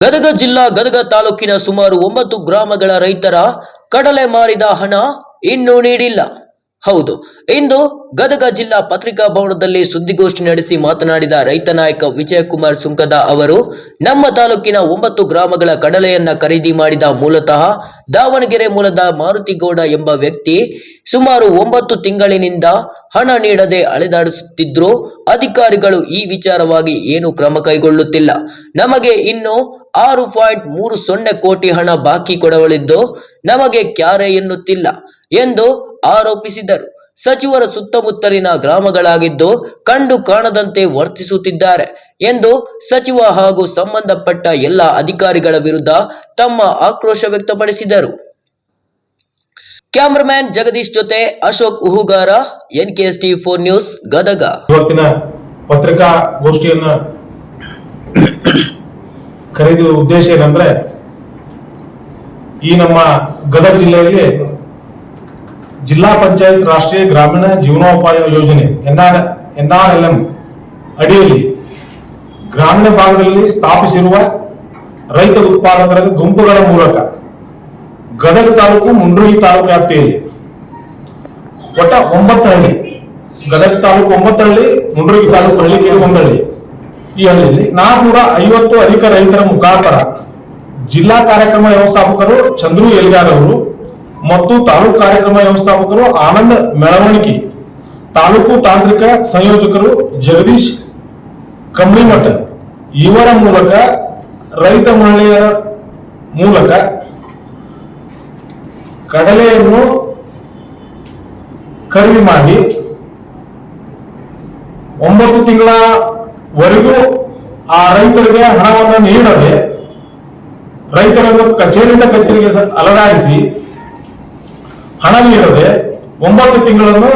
ಗದಗ ಜಿಲ್ಲಾ ಗದಗ ತಾಲೂಕಿನ ಸುಮಾರು ಒಂಬತ್ತು ಗ್ರಾಮಗಳ ರೈತರ ಕಡಲೆ ಮಾರಿದ ಹಣ ಇನ್ನೂ ನೀಡಿಲ್ಲ. ಹೌದು. ಇಂದು ಗದಗ ಜಿಲ್ಲಾ ಪತ್ರಿಕಾ ಭವನದಲ್ಲಿ ಸುದ್ದಿಗೋಷ್ಠಿ ನಡೆಸಿ ಮಾತನಾಡಿದ ರೈತ ನಾಯಕ ವಿಜಯಕುಮಾರ್ ಸುಂಕದ ಅವರು, ನಮ್ಮ ತಾಲೂಕಿನ ಒಂಬತ್ತು ಗ್ರಾಮಗಳ ಕಡಲೆಯನ್ನ ಖರೀದಿ ಮಾಡಿದ ಮೂಲತಃ ದಾವಣಗೆರೆ ಮೂಲದ ಮಾರುತಿಗೌಡ ಎಂಬ ವ್ಯಕ್ತಿ ಸುಮಾರು ಒಂಬತ್ತು ತಿಂಗಳಿನಿಂದ ಹಣ ನೀಡದೆ ಅಳೆದಾಡಿಸುತ್ತಿದ್ರು ಅಧಿಕಾರಿಗಳು ಈ ವಿಚಾರವಾಗಿ ಏನು ಕ್ರಮ ಕೈಗೊಳ್ಳುತ್ತಿಲ್ಲ. ನಮಗೆ ಇನ್ನು ಆರು ಪಾಯಿಂಟ್ ಮೂರು ಸೊನ್ನೆ ಕೋಟಿ ಹಣ ಬಾಕಿ ಕೊಡವಳಿದ್ದು ನಮಗೆ ಕ್ಯಾರೆ ಎನ್ನುತ್ತಿಲ್ಲ ಎಂದು ಆರೋಪಿಸಿದರು ಸಚಿವರ ಸುತ್ತಮುತ್ತಲಿನ ಗ್ರಾಮಗಳಾಗಿದ್ದು ಕಂಡು ಕಾಣದಂತೆ ವರ್ತಿಸುತ್ತಿದ್ದಾರೆ ಎಂದು ಸಚಿವ ಹಾಗೂ ಸಂಬಂಧಪಟ್ಟ ಎಲ್ಲ ಅಧಿಕಾರಿಗಳ ವಿರುದ್ಧ ತಮ್ಮ ಆಕ್ರೋಶ ವ್ಯಕ್ತಪಡಿಸಿದರು. ಕ್ಯಾಮರಾಮ್ಯಾನ್ ಜಗದೀಶ್ ಜೊತೆ Ashok ಉಹುಗಾರ NKS T four news, Gadag. ಇವತ್ತಿನ ಪತ್ರಿಕಾ ಗೋಷ್ಠಿಯನ್ನ ಕರೆಯುವ ಉದ್ದೇಶ ಏನಂದ್ರೆ ಈ ನಮ್ಮ ಗದಗ ಜಿಲ್ಲೆಯಲ್ಲಿ ಜಿಲ್ಲಾ ಪಂಚಾಯತ್ ರಾಷ್ಟ್ರೀಯ ಗ್ರಾಮೀಣ ಜೀವನೋಪಾಯ ಯೋಜನೆ, ಎನ್ಆರ್ ಎಂ ಅಡಿಯಲ್ಲಿ ಗ್ರಾಮೀಣ ಭಾಗದಲ್ಲಿ ಸ್ಥಾಪಿಸಿರುವ ರೈತ ಉತ್ಪಾದಕರ ಗುಂಪುಗಳ ಮೂಲಕ ಗದಗ ತಾಲೂಕು ಮುಂಡ್ರಿ ತಾಲೂಕು ವ್ಯಾಪ್ತಿಯಲ್ಲಿ ಒಟ್ಟ ಒಂಬತ್ತು ಹಳ್ಳಿ ಗದಗ ತಾಲೂಕು ಒಂಬತ್ತು ಹಳ್ಳಿ ಮುಂಡ್ರಗಿ ತಾಲೂಕು ಹಳ್ಳಿಕೆರೆ ಒಂದಳ್ಳಿ ಈ ಹಳ್ಳಿಯಲ್ಲಿ ನಾನ್ನೂರ ಐವತ್ತು ಅಧಿಕ ರೈತರ ಮುಖಾಂತರ ಜಿಲ್ಲಾ ಕಾರ್ಯಕ್ರಮ ವ್ಯವಸ್ಥಾಪಕರು ಚಂದ್ರು ಎಲ್ಗಾರ್ ಅವರು ಮತ್ತು ತಾಲೂಕು ಕಾರ್ಯಕ್ರಮ ವ್ಯವಸ್ಥಾಪಕರು ಆನಂದ್ ಮೆಳವಣಿಗೆ, ತಾಲೂಕು ತಾಂತ್ರಿಕ ಸಂಯೋಜಕರು ಜಗದೀಶ್ ಕಂಬಳಿಮಠ, ಇವರ ಮೂಲಕ ರೈತ ಮಹಿಳೆಯರ ಮೂಲಕ ಕಡಲೆಯನ್ನು ಖರೀದಿ ಮಾಡಿ ಒಂಬತ್ತು ತಿಂಗಳವರೆಗೂ ಆ ರೈತರಿಗೆ ಹಣವನ್ನು ನೀಡದೆ ರೈತರನ್ನು ಕಚೇರಿಯಿಂದ ಕಚೇರಿಗೆ ಅಲದಾಡಿಸಿ ಹಣ ನೀಡದೆ ಒಂಬತ್ತು ತಿಂಗಳನ್ನು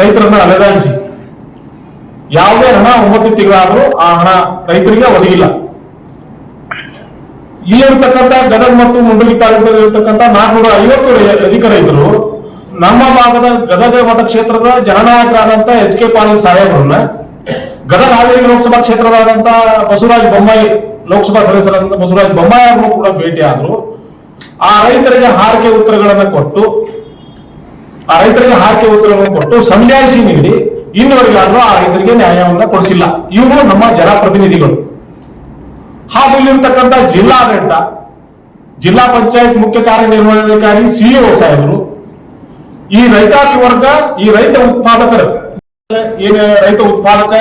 ರೈತರನ್ನ ಅಲೆದಾಡಿಸಿ. ಯಾವುದೇ ಹಣ ಒಂಬತ್ತು ತಿಂಗಳಾದರೂ ಆ ಹಣ ರೈತರಿಗೆ ಒದಗಿಲ್ಲ. ಇಲ್ಲಿರ್ತಕ್ಕಂಥ ಗದಗ ಮತ್ತು ಮುಂಡಗಿ ತಾಲೂಕಲ್ಲಿ ಇರತಕ್ಕಂಥ ನಾಲ್ಕುನೂರ ಐವತ್ತು ಅಧಿಕ ರೈತರು ನಮ್ಮ ಭಾಗದ ಗದಗ ಮತಕ್ಷೇತ್ರದ ಜನನಾಯಕರಾದಂತಹ ಎಚ್ ಕೆ ಪಾಟೀಲ್ ಸಾಹೇಬರನ್ನ ಗದಗ ಹಾವೇರಿ ಲೋಕಸಭಾ ಕ್ಷೇತ್ರವಾದಂತಹ ಬಸವರಾಜ ಬೊಮ್ಮಾಯಿ ಲೋಕಸಭಾ ಸದಸ್ಯರಾದಂತಹ ಬಸವರಾಜ ಬೊಮ್ಮಾಯಿ ಅವರು ಕೂಡ ಭೇಟಿಯಾದರು. ಆ ರೈತರಿಗೆ ಹಾರಿಕೆ ಉತ್ತರಗಳನ್ನು ಕೊಟ್ಟು, ಆ ರೈತರಿಗೆ ಹಾರಿಕೆ ಉತ್ತರಗಳನ್ನು ಕೊಟ್ಟು ಸಂಜಾಯಿಸಿ ನೀಡಿ ಇನ್ನುವರೆಗಾದ್ರೂ ಆ ರೈತರಿಗೆ ನ್ಯಾಯವನ್ನು ಕೊಡಿಸಿಲ್ಲ. ಇವರು ನಮ್ಮ ಜನಪ್ರತಿನಿಧಿಗಳು. ಹಾಗೂ ಇಲ್ಲಿರ್ತಕ್ಕಂಥ ಜಿಲ್ಲಾಡಳಿತ, ಜಿಲ್ಲಾ ಪಂಚಾಯತ್ ಮುಖ್ಯ ಕಾರ್ಯನಿರ್ವಹಣಾಧಿಕಾರಿ, ಸಿಇಒ ಸಾಹೇಬರು, ಈ ರೈತಾಪಿ ವರ್ಗ, ಈ ರೈತ ಉತ್ಪಾದಕರು, ಏನು ರೈತ ಉತ್ಪಾದಕ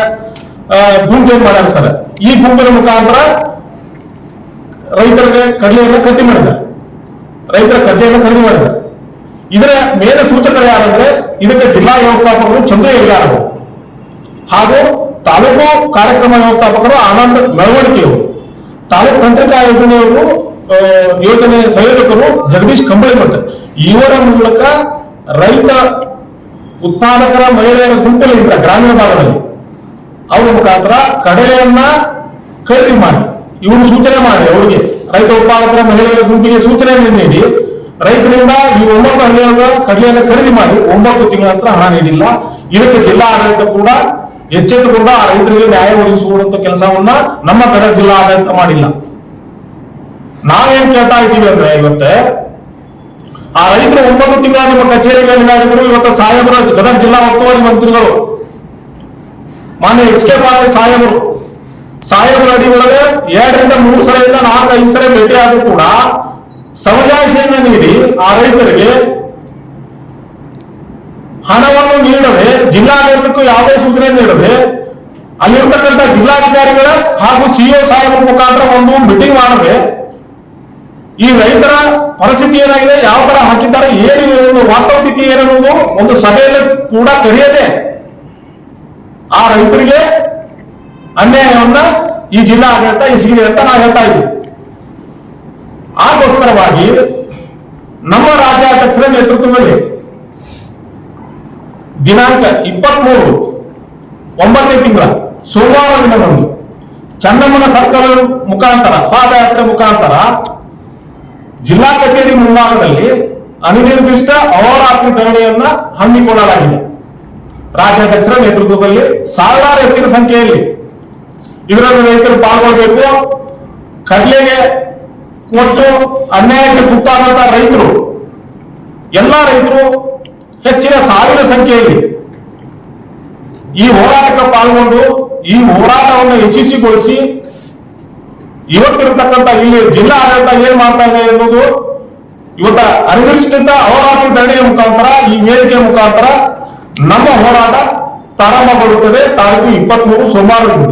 ಗುಂಪು ಏನ್ ಮಾಡ್ಯಾರ ಸರ್? ಈ ಗುಂಪಿನ ಮುಖಾಂತರ ರೈತರಿಗೆ ಕಡಲೆಯನ್ನು ಕಟ್ಟಿ ಮಾಡಿದ್ದಾರೆ. ರೈತರ ಕಡ್ಡೆಯನ್ನು ಖರೀದಿ ಮಾಡಿದೆ ಇದರ ಮೇಲೆ ಸೂಚಕರು ಯಾರಂದ್ರೆ, ಇದಕ್ಕೆ ಜಿಲ್ಲಾ ವ್ಯವಸ್ಥಾಪಕರು ಚಂದ್ರ ಹೆಗ್ಗಾರರು ಹಾಗೂ ತಾಲೂಕು ಕಾರ್ಯಕ್ರಮ ವ್ಯವಸ್ಥಾಪಕರು ಆನಂದ್ ನಡವಳಿಕೆಯವರು. ತಾಲೂಕು ತಂತ್ರಿಕಾ ಯೋಜನೆಯವರು ಯೋಜನೆ ಸಂಯೋಜಕರು ಜಗದೀಶ್ ಕಂಬಳಿಮಠ. ಇವರ ಮೂಲಕ ರೈತ ಉತ್ಪಾದಕರ ಮಹಿಳೆಯರ ಗುಂಪಲ್ಲಿದ್ದ ಗ್ರಾಮೀಣ ಭಾಗದಲ್ಲಿ, ಅವರ ಮುಖಾಂತರ ಕಡಲೆಯನ್ನ ಖರೀದಿ ಮಾಡಿ. ಇವರು ಸೂಚನೆ ಮಾಡಿ ಅವರಿಗೆ. ರೈತ ಉತ್ಪಾದಕರ ಮಹಿಳೆಯರ ಗುಂಪಿಗೆ ಸೂಚನೆಯನ್ನು ನೀಡಿ, ರೈತರಿಂದ ಈ ಒಂಬತ್ತು ಹಳ್ಳಿಯ ಕಡಲೆಯನ್ನು ಖರೀದಿ ಮಾಡಿ ಒಂಬತ್ತು ತಿಂಗಳ ನಂತರ ಹಣ ನೀಡಿಲ್ಲ. ಇದಕ್ಕೆ ಜಿಲ್ಲಾ ಆಡಳಿತ ಕೂಡ ಎಚ್ಚೆತ್ತುಕೊಂಡು ಆ ರೈತರಿಗೆ ನ್ಯಾಯ ಒದಗಿಸುವಂತ ಕೆಲಸವನ್ನ ನಮ್ಮ ಗದಗ ಜಿಲ್ಲಾ ಆಡಳಿತ ಮಾಡಿಲ್ಲ. ನಾವೇನ್ ಕೇಳ್ತಾ ಇದ್ದೀವಿ ಅಂದ್ರೆ ಇವತ್ತೆ, ಆ ರೈತರು ಒಂಬತ್ತು ತಿಂಗಳ ನಿಮ್ಮ ಕಚೇರಿಗೆ ನಾಡಿದ್ರು ಇವತ್ತು ಸಾಹೇಬರ, ಗದಗ ಜಿಲ್ಲಾ ಉಸ್ತುವಾರಿ ಮಂತ್ರಿಗಳು, ಮಾನ್ಯ ಎಚ್ ಕೆ ಪಾಟೀಲ್ ಸಾಹೇಬರು ಸಾಹೇಬರ ಅಡಿ ಒಳಗೆ ಎರಡರಿಂದ ಮೂರು ಸಲದಿಂದ ನಾಲ್ಕು ಐದು ಸಲ ಭೇಟಿ ಕೂಡ ಸಮಜಾಯಿಷೆಯನ್ನು ನೀಡಿ ಆ ರೈತರಿಗೆ ಹಣವನ್ನು ನೀಡದೆ ಜಿಲ್ಲಾಡಳಿತಕ್ಕೂ ಯಾವುದೇ ಸೂಚನೆ ನೀಡದೆ ಅಲ್ಲಿರ್ತಕ್ಕಂಥ ಜಿಲ್ಲಾಧಿಕಾರಿಗಳ ಹಾಗೂ ಸಿಇಒ ಸಾಹೇಬರ ಮುಖಾಂತರ ಒಂದು ಮೀಟಿಂಗ್ ಮಾಡದೆ ಈ ರೈತರ ಪರಿಸ್ಥಿತಿ ಏನಾಗಿದೆ, ಯಾವ ತರ ಹಾಕಿದ್ದಾರೆ ಏನು ಒಂದು ವಾಸ್ತವ ಸ್ಥಿತಿ ಏನನ್ನೋದು ಒಂದು ಸಭೆಯಲ್ಲಿ ಕೂಡ ಕರೆಯದೆ ಆ ರೈತರಿಗೆ ಅನ್ಯಾಯವನ್ನ ಈ ಜಿಲ್ಲಾ ಆಡಳಿತ ಎಸಗಿದೆ ಅಂತ ನಾವು ಹೇಳ್ತಾ ಇದ್ವಿ. ಆಗೋಸ್ಕರವಾಗಿ ನಮ್ಮ ರಾಜ್ಯಾಧ್ಯಕ್ಷರ ನೇತೃತ್ವದಲ್ಲಿ ದಿನಾಂಕ ಇಪ್ಪತ್ಮೂರು, ಒಂಬತ್ತನೇ ತಿಂಗಳ, ಸೋಮವಾರ ದಿನದಂದು ಚನ್ನಮ್ಮನ ಸರ್ಕಲ್ ಮುಖಾಂತರ, ಪಾದಯಾತ್ರೆ ಮುಖಾಂತರ ಜಿಲ್ಲಾ ಕಚೇರಿ ಮುಂಭಾಗದಲ್ಲಿ ಅನಿರ್ದಿಷ್ಟ ಅಹೋರಾತ್ರಿ ಧರಣಿಯನ್ನ ಹಮ್ಮಿಕೊಳ್ಳಲಾಗಿದೆ. ರಾಜ್ಯಾಧ್ಯಕ್ಷರ ನೇತೃತ್ವದಲ್ಲಿ ಸಾವಿರಾರು ಹೆಚ್ಚಿನ ಸಂಖ್ಯೆಯಲ್ಲಿ ಇದರಲ್ಲಿ ರೈತರು ಪಾಲ್ಗೊಳ್ಬೇಕು. ಕಡಲೆಗೆ ಕೊಟ್ಟು ಅನ್ಯಾಯಕ್ಕೆ ತುತ್ತಾದಂತ ರೈತರು, ಎಲ್ಲ ರೈತರು ಹೆಚ್ಚಿನ ಸಾವಿರ ಸಂಖ್ಯೆಯಲ್ಲಿ ಈ ಹೋರಾಟಕ್ಕೆ ಪಾಲ್ಗೊಂಡು ಈ ಹೋರಾಟವನ್ನು ಯಶಸ್ವಿಗೊಳಿಸಿ ಇವತ್ತಿರತಕ್ಕಂಥ ಇಲ್ಲಿ ಜಿಲ್ಲಾ ಆಡಳಿತ ಏನ್ ಮಾಡ್ತಾ ಇದೆ ಎನ್ನುವುದು ಇವತ್ತ ಅನಿರ್ದಿಷ್ಟ ಹೋರಾಟ ಧರಣಿಯ ಮುಖಾಂತರ, ಈ ವೇದಿಕೆ ಮುಖಾಂತರ ನಮ್ಮ ಹೋರಾಟ ಪ್ರಾರಂಭಗೊಳ್ಳುತ್ತದೆ. ತಾರೀಕು ಇಪ್ಪತ್ಮೂರು ಸೋಮವಾರದಿಂದ.